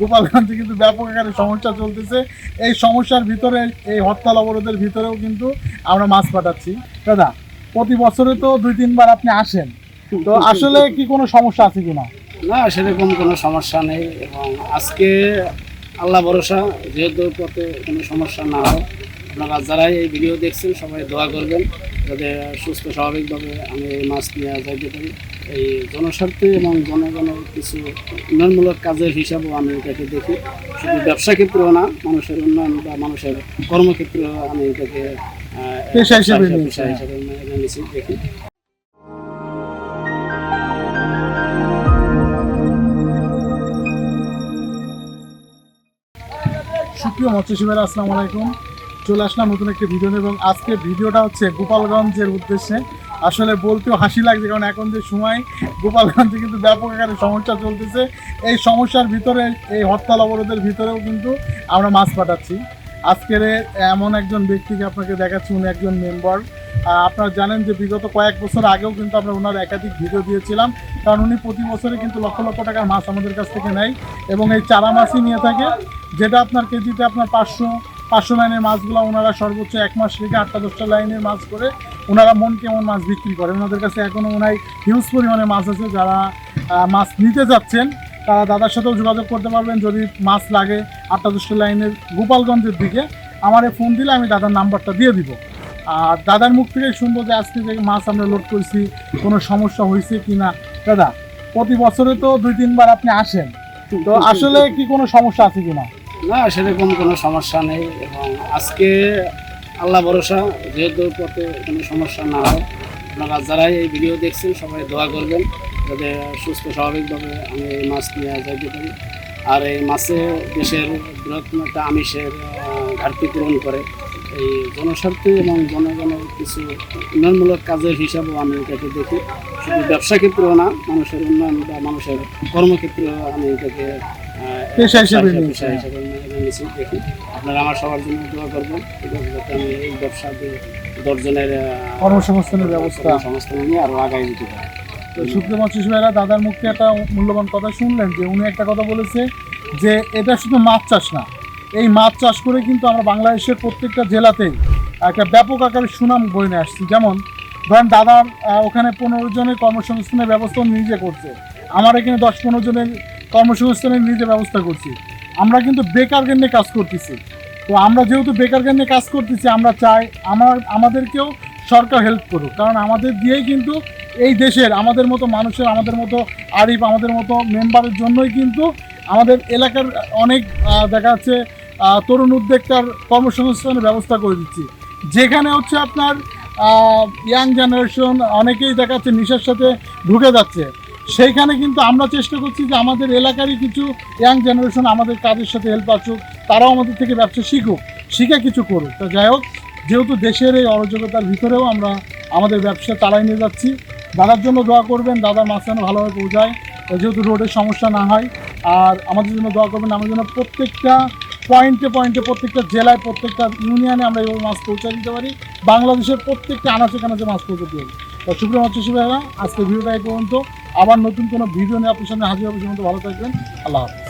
গোপালগঞ্জে কিন্তু ব্যাপক আকারে সমস্যা চলতেছে। এই সমস্যার ভিতরে, এই হরতাল অবরোধের ভিতরেও কিন্তু আমরা মাছ পাঠাচ্ছি। দাদা, প্রতি বছরে তো দুই, তিনবার আপনি আসেন। তো আসলে কি কোনো সমস্যা আছে কিনা? না, সেরকম কোনো সমস্যা নেই এবং আজকে আল্লাহ ভরসা, যেহেতু পথে কোনো সমস্যা না হয় আপনারা যারাই এই ভিডিও দেখছেন সবাই দোয়া করবেন যাতে সুস্থ স্বাভাবিকভাবে আমি এই মাছ নিয়ে যাইতে পারি। এই জনস্বার্থে এবং জনগণের কিছু উন্নয়নমূলক কাজের হিসাবেও আমি এটাকে দেখি। শুধু ব্যবসা ক্ষেত্রেও না মানুষের উন্নয়ন বা মানুষের কর্মক্ষেত্রেও আমি এটাকে পেশা হিসেবে পেশা। হিসেবে দেখি। সুপ্রিয় মৎস্যশিবের আসসালামু আলাইকুম। চলে আসলাম নতুন একটি ভিডিও নিয়ে এবং আজকে ভিডিওটা হচ্ছে গোপালগঞ্জের উদ্দেশ্যে। আসলে বলতেও হাসি লাগছে কারণ এখন যে সময়, গোপালগঞ্জে কিন্তু ব্যাপক আকারে সমস্যা চলতেছে। এই সমস্যার ভিতরে, এই হরতাল অবরোধের ভিতরেও কিন্তু আমরা মাছ পাঠাচ্ছি। আজকের এমন একজন ব্যক্তিকে আপনাকে দেখাচ্ছি, উনি একজন মেম্বার আপনারা জানেন যে বিগত কয়েক বছর আগেও কিন্তু আমরা ওনার একাধিক ভিডিও দিয়েছিলাম। কারণ উনি প্রতি বছরে কিন্তু লক্ষ লক্ষ টাকার মাছ আমাদের কাছ থেকে নেয় এবং এই চারা মাছই নিয়ে থাকে, যেটা আপনার কেজিতে আপনার পাঁচশো পাঁচশো লাইনের মাছগুলো ওনারা সর্বোচ্চ এক মাস থেকে আটটা দশটা লাইনের মাছ করে, ওনারা মন কেমন মাছ বিক্রি করে? ওনাদের কাছে এখনও ওনার হিউজ পরিমাণে মাছ আছে যারা মাছ নিতে যাচ্ছেন তারা দাদার সাথেও যোগাযোগ করতে পারবেন যদি মাছ লাগে আটটা দশটা লাইনের গোপালগঞ্জের দিকে। আমারে ফোন দিলে আমি দাদার নাম্বারটা দিয়ে দিব। আর দাদার মুখ থেকে শুনব যে আজকে যে মাছ আমরা লোড করছি, কোনো সমস্যা হয়েছে কি না দাদা, প্রতি বছরে তো দুই তিনবার আপনি আসেন। তো আসলে কি কোনো সমস্যা আছে কি না সেরকম কোনো সমস্যা নেই এবং আজকে আল্লাহ ভরসা, যেহেতু পথে কোনো সমস্যা না হয়, আপনারা যারাই এই ভিডিও দেখছেন, সবাই দোয়া করবেন যাতে সুস্থ স্বাভাবিকভাবে আমি এই মাছ নিয়ে যাইতে পারি। আর এই মাছে দেশের বৃহত্তম একটা আমিষের ঘাটতি পূরণ করে। এই জনস্বার্থে এবং জনগণের কিছু উন্নয়নমূলক কাজের হিসাবেও আমি এটাকে দেখি। শুধু ব্যবসা ক্ষেত্রেও না, মানুষের উন্নয়ন বা মানুষের কর্মক্ষেত্রেও আমি এটাকে পেশা হিসেবে পেশা হিসেবে নিয়েছি। দেখি আপনারা আমার সবার জন্য দোয়া করবেন। যাতে আমি এই ব্যবসাতে দশজনের কর্মসংস্থানের ব্যবস্থা। নিয়ে আরও আগায় যেতে পারি। তো সুপ্রিয় মৎস্য দাদার মুখ থেকে একটা মূল্যবান কথা শুনলেন যে উনি একটা কথা বলেছে যে এটা শুধু মাছ চাষ না এই মাছ চাষ করে কিন্তু আমরা বাংলাদেশের প্রত্যেকটা জেলাতেই একটা ব্যাপক আকারে সুনাম বয়ে নিয়ে আসছি। যেমন ধরেন দাদার ওখানে পনেরো জনের কর্মসংস্থানের ব্যবস্থা নিজে করছে। আমার এখানে দশ পনেরো জনের কর্মসংস্থানের নিজে ব্যবস্থা করছি। আমরা কিন্তু বেকার নিয়ে কাজ করতেছি। তো আমরা যেহেতু বেকার নিয়ে কাজ করতেছি, আমরা চাই আমার, আমাদেরকেও সরকার হেল্প করুক। কারণ আমাদের দিয়েই কিন্তু এই দেশের, আমাদের মতো মানুষের, আমাদের মতো আরিফ, আমাদের মতো মেম্বারের জন্যই কিন্তু আমাদের এলাকার অনেক দেখা যাচ্ছে তরুণ উদ্যোক্তার কর্মসংস্থানের ব্যবস্থা করে দিচ্ছি। যেখানে হচ্ছে আপনার ইয়াং জেনারেশন অনেকেই দেখা যাচ্ছে নেশার সাথে ঢুকে যাচ্ছে। সেইখানে কিন্তু আমরা চেষ্টা করছি যে আমাদের এলাকারই কিছু ইয়াং জেনারেশন আমাদের কাজের সাথে হেল্প আসুক, তারাও আমাদের থেকে ব্যবসা শিখুক, শিখে কিছু করুক। তো যাই হোক, যেহেতু দেশের এই অরাজকতার ভিতরেও আমরা আমাদের ব্যবসা চালাই নিয়ে যাচ্ছি, দাদার জন্য দোয়া করবেন মাছ যেন ভালোভাবে পৌঁছায়। যেহেতু রোডের সমস্যা না হয়, আর আমাদের জন্য দোয়া করবেন আমাদের জন্য প্রত্যেকটা পয়েন্টে পয়েন্টে, প্রত্যেকটা জেলায়, প্রত্যেকটা ইউনিয়নে আমরা এইভাবে মাছ পৌঁছে দিতে পারি। বাংলাদেশের প্রত্যেকটা আনাচে কানাচে মাছ পৌঁছে দিতে পারি। তো সুপ্রিয় মৎস্য আজকে ভিডিওটা এই পর্যন্ত। আবার নতুন কোনো ভিডিও নিয়ে আপনার সামনে হাজির হবে সে ভালো থাকবেন। আল্লাহ হাফেজ।